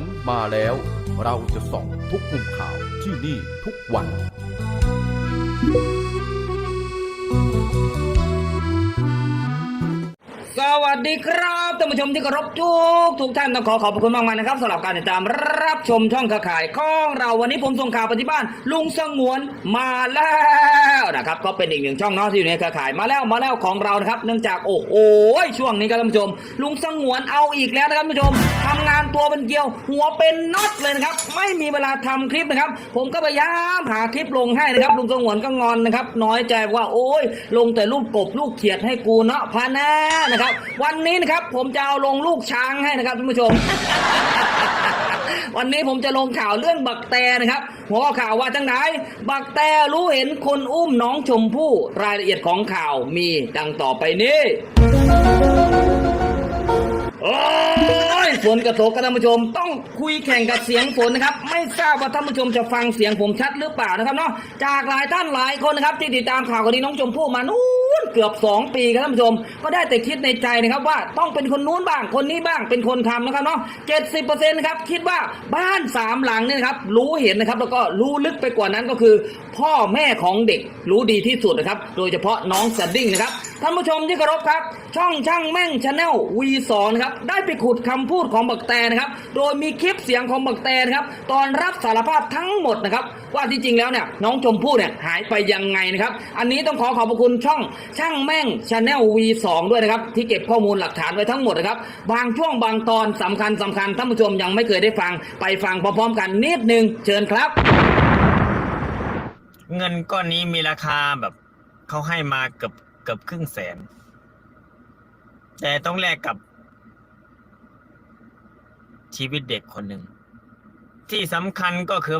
นมาแล้ว เราจะส่องทุกมุมข่าวที่นี่ทุกวัน ดีครับท่านผู้ชมที่เคารพทุกทุกท่านต้องขอขอบพระคุณมากๆนะครับสำหรับการติดตามรับชมช่องข่าวข่ายของเราวันนี้ผมส่งข่าวไปที่บ้าน ลุงสงวนมาแล้วนะครับก็เป็นอีกหนึ่งช่องเนาะที่อยู่ในเครือข่ายมาแล้วมาแล้วของเรานะครับเนื่องจากโอ้โหช่วงนี้ครับท่านผู้ชม ลุงสงวนเอาอีกแล้วนะครับท่านผู้ชมทำงานตัวเป็นเกลียว หัวเป็นน็อตเลยนะครับ ไม่มีเวลาทำคลิปนะครับ ผมก็พยายามหาคลิปลงให้นะครับลุงสงวนก็งอนนะครับน้อยใจว่าโอ้ยลงแต่ลูกกบลูกเขียดให้กูเนาะพาน่นะครับวันนี้นะครับ ผมจะเอาลงลูกช้างให้นะครับท่านผู้ชม วันนี้ผมจะลงข่าวเรื่องบักแตนะครับ หัวข่าวว่าทั้งไหนบักแตรู้เห็นคนอุ้มน้องชมพู่รายละเอียดของข่าวมีดังต่อไปนี้ ฝนกระตกกันท่านผู้ชม ต้องคุยแข่งกับเสียงฝนนะครับ ไม่ทราบว่าท่านผู้ชมจะฟังเสียงผมชัดหรือเปล่านะครับเนาะจากหลายท่านหลายคนนะครับที่ติดตามข่าวคดีน้องชมพู่มานู้นเกือบ 2 ปีครับท่านผู้ชม ก็ได้แต่คิดในใจนะครับว่าต้องเป็นคนนู้นบ้างคนนี้บ้างเป็นคนทำนะครับเนาะเจ็ดสิบเปอร์เซ็นต์นะครับคิดว่าบ้านสามหลังเนี่ยครับรู้เห็นนะครับแล้วก็รู้ลึกไปกว่านั้นก็คือ พ่อแม่ของเด็กรู้ดีที่สุดนะครับโดยเฉพาะน้องสดิ้งนะครับท่านผู้ชมที่เคารพครับ ช่องช่างแม่งชาแนล V2 นะครับได้ไปขุดคำพูดของบักแตนะครับ โดยมีคลิปเสียงของบักแตนะครับตอนรับสารภาพทั้งหมดนะครับ ว่าที่จริงแล้วเนี่ยน้องชมพู่เนี่ยหายไปยังไงนะครับ อันนี้ต้องขอขอบคุณช่องช่างแม่งชาแนล V2 ด้วยนะครับ ที่เก็บข้อมูลหลักฐานไว้ทั้งหมดนะครับ บางช่วงบางตอนสำคัญสำคัญท่านผู้ชมยังไม่เคยได้ฟังไปฟังพร้อมๆ กันนิดนึงเชิญครับ เงินก้อนนี้มีราคาแบบเขาให้มาเกือบ เกือบครึ่งแสน แต่ต้องแลกกับ ชีวิตเด็กคนหนึ่ง ที่สำคัญก็คือ